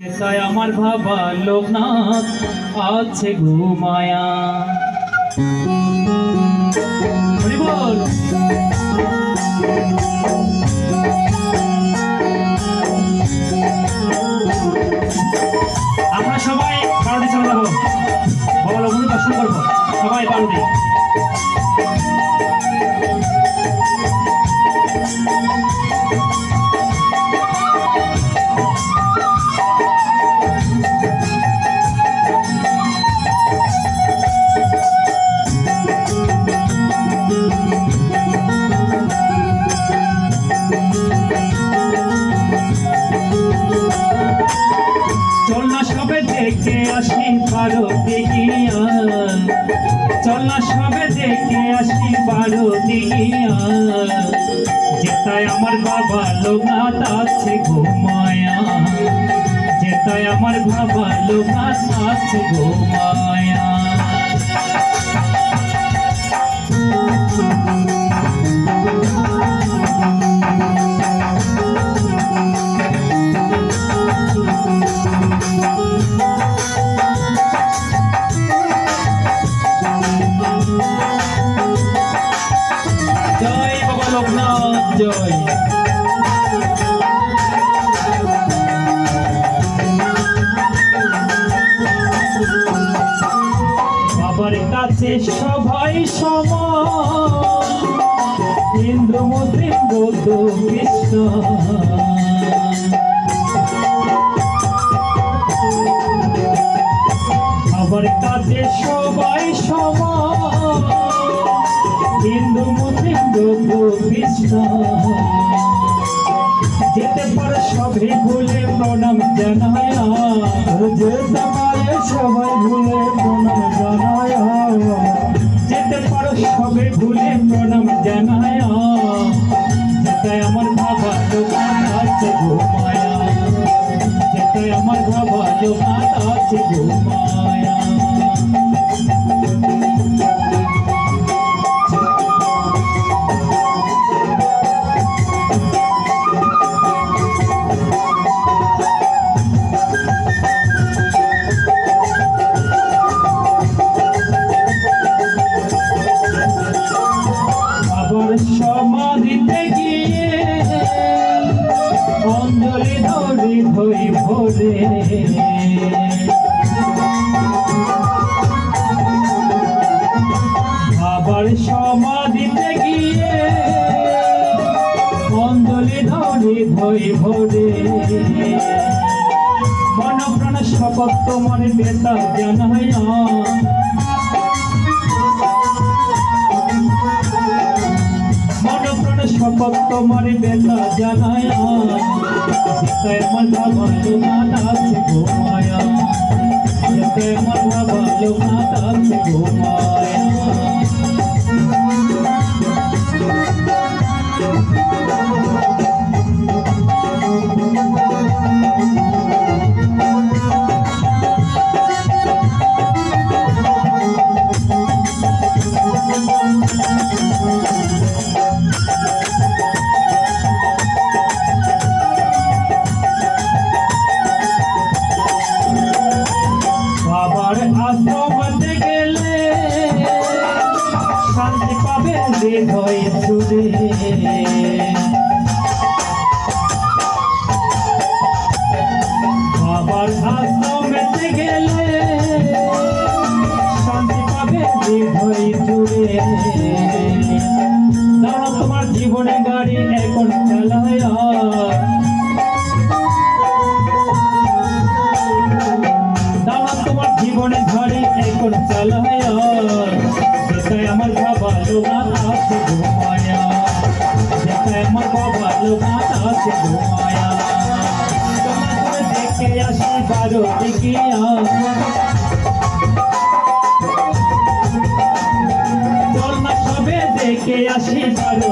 একাই আমার ভাবা লোকনাথ, আছে ঘুমায়া আমরা সবাই পারুটি চলে যাব বাবা লগ্ন দর্শন করব। সবাই পারুটি না সবে দেখে আসি বারো দিয়া। যেটায় আমার বাবা লোকাত আছে ঘুমায়া যেটায় আমার বাবা লোকাত আছে ঘুমায়া কাছে সবাই সম ইন্দ্র মুসলিম বৌদ্ধ কৃষ্ণ। আবার কাছে সবাই সম হিন্দু মুসলিম বৌদ্ধ খ্রিস্টান যেতে সবে ভুলে প্রণাম জানায়। যেতে পারে সবাই ভুলে প্রণাম জানায়। যেতে পারো সবে ভুলে প্রণাম জানায়। যেতে আমার বাবা দোকান আছে ঘুমায়া যেতে আমার বাবা দোকান আছে ঘুমায়া আবার সমাধিতে গিয়ে অঞ্জলি ধরে ধরি ভরে মন প্রাণ শপথ তোমার বেতা জানাই মন শপথ তোমার বেলা জানায় যেতে আমার বাবা লোকনাথ আছে ঘুমায়া হৃদয় জুড়ে দাঁড়া তোমার জীবনে গাড়ি এখন চালায়। দাওয়া তোমার জীবনে ধরে এখন চালায়। যেটাই আমার বাবা লোকাত আছে ঘুমায়া। যেটাই আমার বাবা লোকাত আছে ঘুমায়া। তোমার দেখে আসি বারো দিকিয়া দেখে আসি বারো